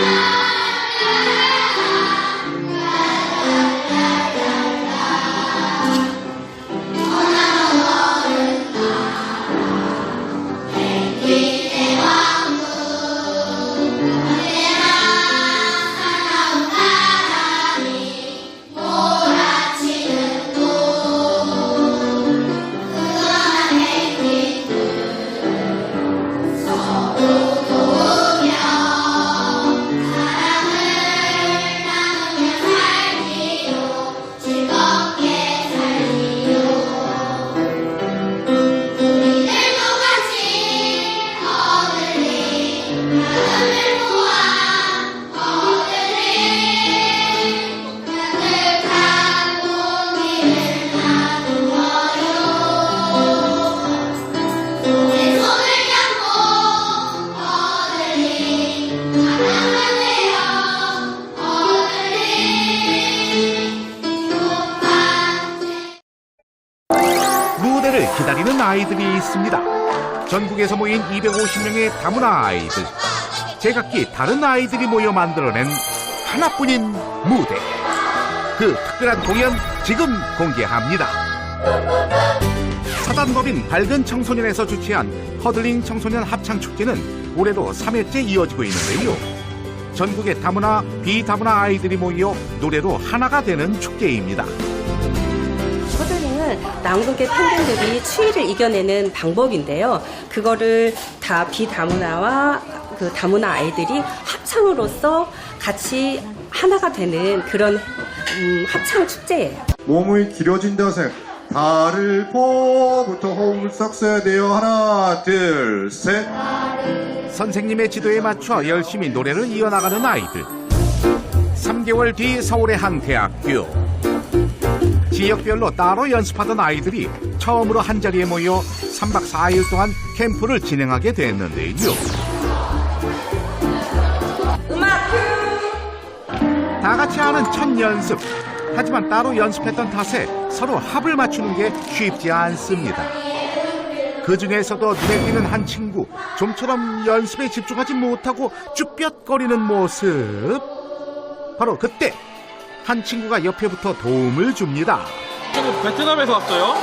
무 기다리는 아이들이 있습니다. 전국에서 모인 250명의 다문화 아이들. 제각기 다른 아이들이 모여 만들어낸 하나뿐인 무대. 그 특별한 공연 지금 공개합니다. 사단법인 밝은 청소년에서 주최한 허들링 청소년 합창축제는 올해로 3회째 이어지고 있는데요. 전국의 다문화, 비다문화 아이들이 모여 노래로 하나가 되는 축제입니다. 서든링은 남극의 펭귄들이 추위를 이겨내는 방법인데요. 그거를 다 비다문화와 그 다문화 아이들이 합창으로서 같이 하나가 되는 그런 음, 합창 축제예요. 몸이 길어진다 생 달을 포부터 호흡을 싹 써야 돼요 하나 둘 셋 선생님의 지도에 맞춰 열심히 노래를 이어나가는 아이들. 3개월 뒤 서울의 한 대학교. 지역별로 따로 연습하던 아이들이 처음으로 한 자리에 모여 3박 4일 동안 캠프를 진행하게 됐는데요. 다 같이 하는 첫 연습. 하지만 따로 연습했던 탓에 서로 합을 맞추는 게 쉽지 않습니다. 그 중에서도 눈에 띄는 한 친구, 좀처럼 연습에 집중하지 못하고 쭈뼛거리는 모습. 바로 그때 한 친구가 옆에 붙어 도움을 줍니다. 지금 베트남에서 왔어요?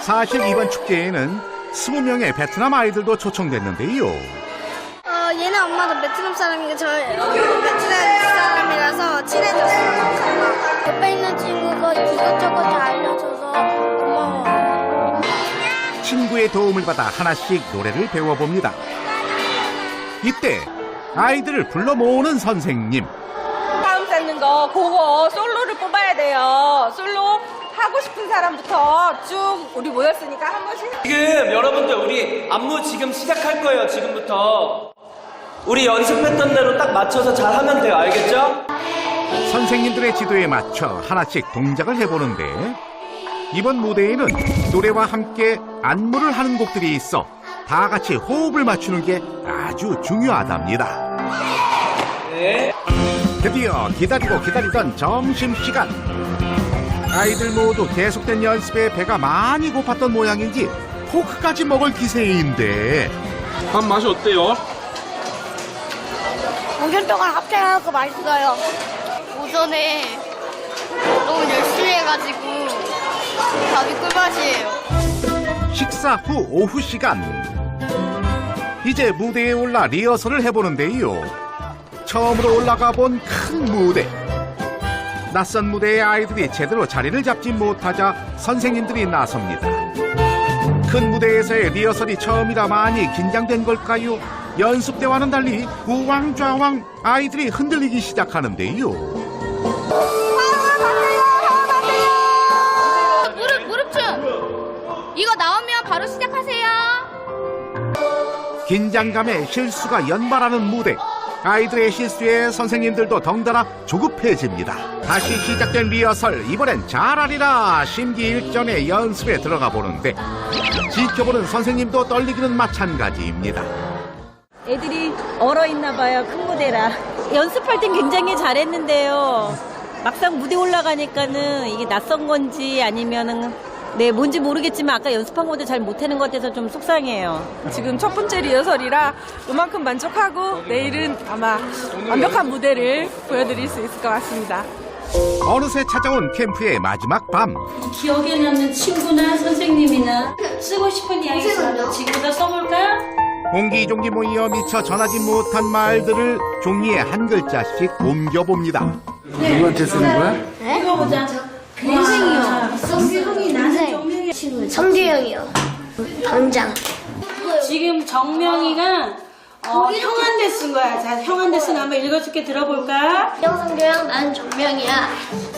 사실 이번 축제에는 20명의 베트남 아이들도 초청됐는데요. 어, 얘네 엄마도 베트남 사람이고 저 베트남 사람이라서 친해졌어요. 옆에 있는 친구가 이것저것 다 알려줘서 고마워요. 친구의 도움을 받아 하나씩 노래를 배워봅니다. 이때 아이들을 불러 모으는 선생님. 쌓는 거 그거 솔로를 뽑아야 돼요. 솔로 하고 싶은 사람부터 쭉 우리 모였으니까 한 번씩 지금 여러분들 우리 안무 지금 시작할 거예요 지금부터 우리 연습했던 대로 딱 맞춰서 잘 하면 돼요 알겠죠? 선생님들의 지도에 맞춰 하나씩 동작을 해보는데 이번 무대에는 노래와 함께 안무를 하는 곡들이 있어 다 같이 호흡을 맞추는 게 아주 중요하답니다. 네 드디어 기다리고 기다리던 점심시간. 아이들 모두 계속된 연습에 배가 많이 고팠던 모양인지 포크까지 먹을 기세인데 밥 맛이 어때요? 5년 동안 합창하고 맛있어요. 오전에 너무 열심히 해가지고 밥이 꿀맛이에요. 식사 후 오후 시간. 이제 무대에 올라 리허설을 해보는데요. 처음으로 올라가 본 큰 무대. 낯선 무대에 아이들이 제대로 자리를 잡지 못하자 선생님들이 나섭니다. 큰 무대에서의 리허설이 처음이라 많이 긴장된 걸까요? 연습 때와는 달리 우왕좌왕 아이들이 흔들리기 시작하는데요. 무릎 무릎춤 이거 나오면 바로 시작하세요. 긴장감에 실수가 연발하는 무대. 아이들의 실수에 선생님들도 덩달아 조급해집니다. 다시 시작된 리허설, 이번엔 잘하리라 심기일전의 연습에 들어가 보는데 지켜보는 선생님도 떨리기는 마찬가지입니다. 애들이 얼어 있나 봐요. 큰 무대라. 연습할 땐 굉장히 잘했는데요. 막상 무대 올라가니까는 이게 낯선 건지 아니면은 네, 뭔지 모르겠지만 아까 연습한 건데 잘 못하는 것 같아서 좀 속상해요. 지금 첫 번째 리허설이라 그만큼 만족하고 내일은 아마 완벽한 무대를 보여드릴 수 있을 것 같습니다. 어느새 찾아온 캠프의 마지막 밤. 기억에 남는 친구나 선생님이나 쓰고 싶은 이야기 있으면 지금부터 써볼까? 옹기종기 모이어 미처 전하지 못한 말들을 종이에 한 글자씩 옮겨봅니다. 성 규형이요. 당장. 지금 정명이가 어, 형한테 쓴 거야. 자, 형한테 쓴거 한번 읽어줄게 들어볼까? 영성교형 난 정명이야.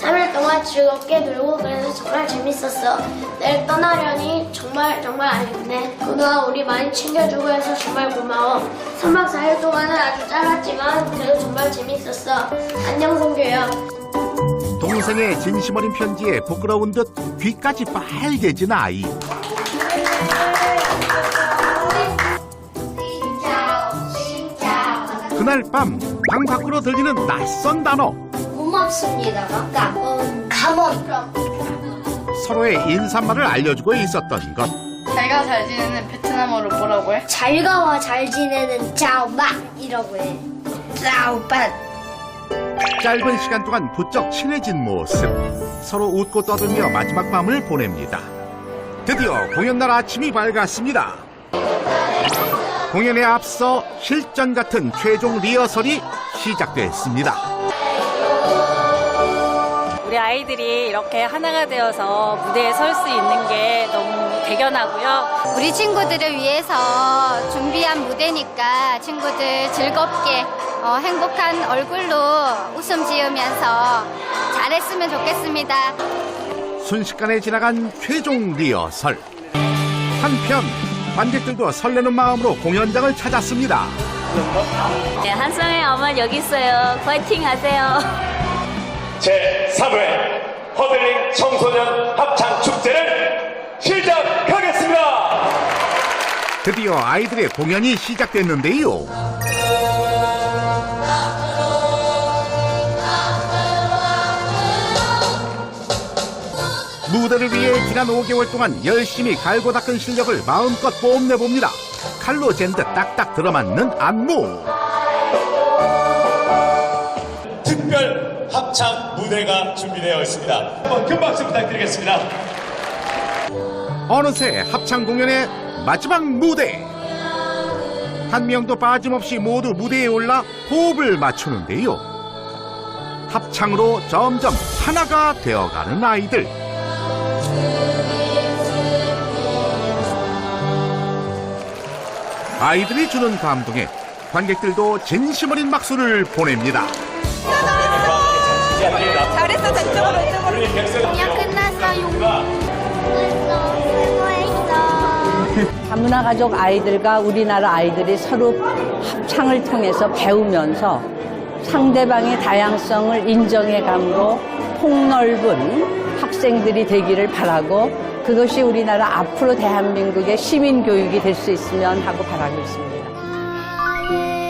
3일 동안 즐겁게 놀고 그래서 정말 재밌었어. 내일 떠나려니 정말 정말 아쉽네. 그동안 우리 많이 챙겨주고 해서 정말 고마워. 3박 4일 동안은 아주 짧았지만 그래도 정말 재밌었어. 안녕 성교형. 동생의 진심 어린 편지에 부끄러운 듯 귀까지 빨개진 아이 그날 밤 방 밖으로 들리는 낯선 단어 고맙습니다. 아까 음, 감원. 서로의 인사말을 알려주고 있었던 것 잘가 잘 지내는 베트남어로 뭐라고 해? 잘 가와 잘 지내는 짜오맛이라고 해. 짜오맛. 짧은 시간 동안 부쩍 친해진 모습 서로 웃고 떠들며 마지막 밤을 보냅니다 드디어 공연 날 아침이 밝았습니다 공연에 앞서 실전 같은 최종 리허설이 시작됐습니다 우리 아이들이 이렇게 하나가 되어서 무대에 설 수 있는 게 너무 대견하고요. 우리 친구들을 위해서 준비한 무대니까 친구들 즐겁게 어, 행복한 얼굴로 웃음 지으면서 잘했으면 좋겠습니다. 순식간에 지나간 최종 리허설 한편 관객들도 설레는 마음으로 공연장을 찾았습니다 네, 한성의 어머니 여기 있어요. 파이팅 하세요. 제3회 허들링 청소년 합창 축제를 시작하겠습니다. 드디어 아이들의 공연이 시작됐는데요 무대를 위해 지난 5개월 동안 열심히 갈고 닦은 실력을 마음껏 뽐내봅니다. 칼로 잰 듯 딱딱 들어맞는 안무. 특별 합창 무대가 준비되어 있습니다. 한번 큰 박수 부탁드리겠습니다. 어느새 합창 공연의 마지막 무대. 한 명도 빠짐없이 모두 무대에 올라 호흡을 맞추는데요. 합창으로 점점 하나가 되어가는 아이들 아이들이 주는 감동에 관객들도 진심 어린 박수를 보냅니다 잘했어, 단적으로 그냥 끝났어. 용. 다문화 가족 아이들과 우리나라 아이들이 서로 합창을 통해서 배우면서 상대방의 다양성을 인정해감으로 폭넓은 학생들이 되기를 바라고 그것이 우리나라 앞으로 대한민국의 시민 교육이 될 수 있으면 하고 바라고 있습니다.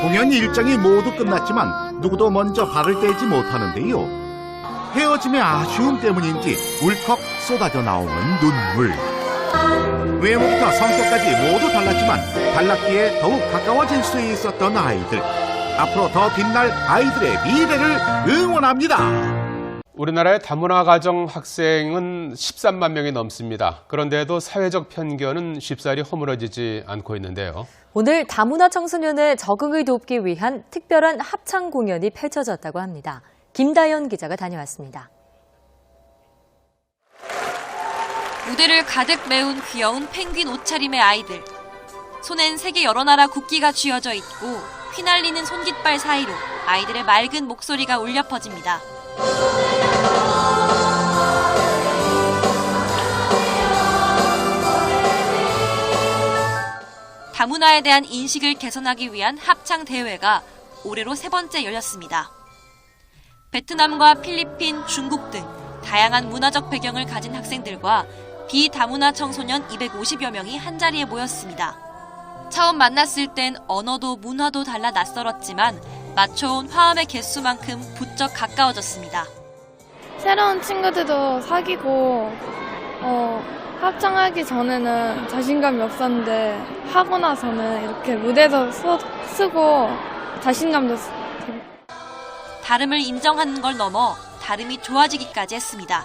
공연 일정이 모두 끝났지만 누구도 먼저 발을 떼지 못하는데요. 헤어짐의 아쉬움 때문인지 울컥 쏟아져 나오는 눈물. 외모부터 성격까지 모두 달랐지만 달랐기에 더욱 가까워질 수 있었던 아이들. 앞으로 더 빛날 아이들의 미래를 응원합니다. 우리나라의 다문화 가정 학생은 13만 명이 넘습니다. 그런데도 사회적 편견은 쉽사리 허물어지지 않고 있는데요. 오늘 다문화 청소년의 적응을 돕기 위한 특별한 합창 공연이 펼쳐졌다고 합니다. 김다연 기자가 다녀왔습니다. 무대를 가득 메운 귀여운 펭귄 옷차림의 아이들. 손엔 세계 여러 나라 국기가 쥐어져 있고 휘날리는 손깃발 사이로 아이들의 맑은 목소리가 울려 퍼집니다. 다문화에 대한 인식을 개선하기 위한 합창 대회가 올해로 세 번째 열렸습니다. 베트남과 필리핀, 중국 등 다양한 문화적 배경을 가진 학생들과 비다문화 청소년 250여 명이 한자리에 모였습니다. 처음 만났을 땐 언어도 문화도 달라 낯설었지만 맞춰온 화음의 개수만큼 부쩍 가까워졌습니다. 새로운 친구들도 사귀고 어, 합창하기 전에는 자신감이 없었는데 하고 나서는 이렇게 무대에서 서, 쓰고 자신감도 쓰- 다름을 인정하는 걸 넘어 다름이 좋아지기까지 했습니다.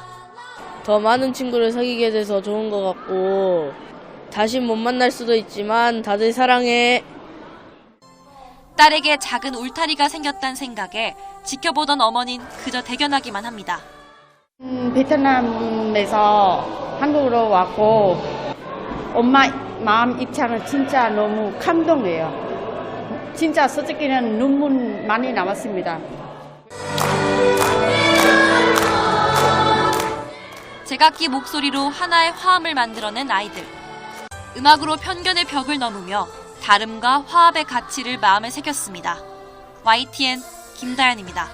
더 많은 친구를 사귀게 돼서 좋은 것 같고 다시 못 만날 수도 있지만 다들 사랑해. 딸에게 작은 울타리가 생겼다는 생각에 지켜보던 어머닌 그저 대견하기만 합니다. 음, 베트남에서 한국으로 왔고 엄마 마음 입장은 진짜 너무 감동해요. 진짜 솔직히는 눈물 많이 남았습니다. 제각기 목소리로 하나의 화음을 만들어낸 아이들. 음악으로 편견의 벽을 넘으며 다름과 화합의 가치를 마음에 새겼습니다. YTN 김다연입니다.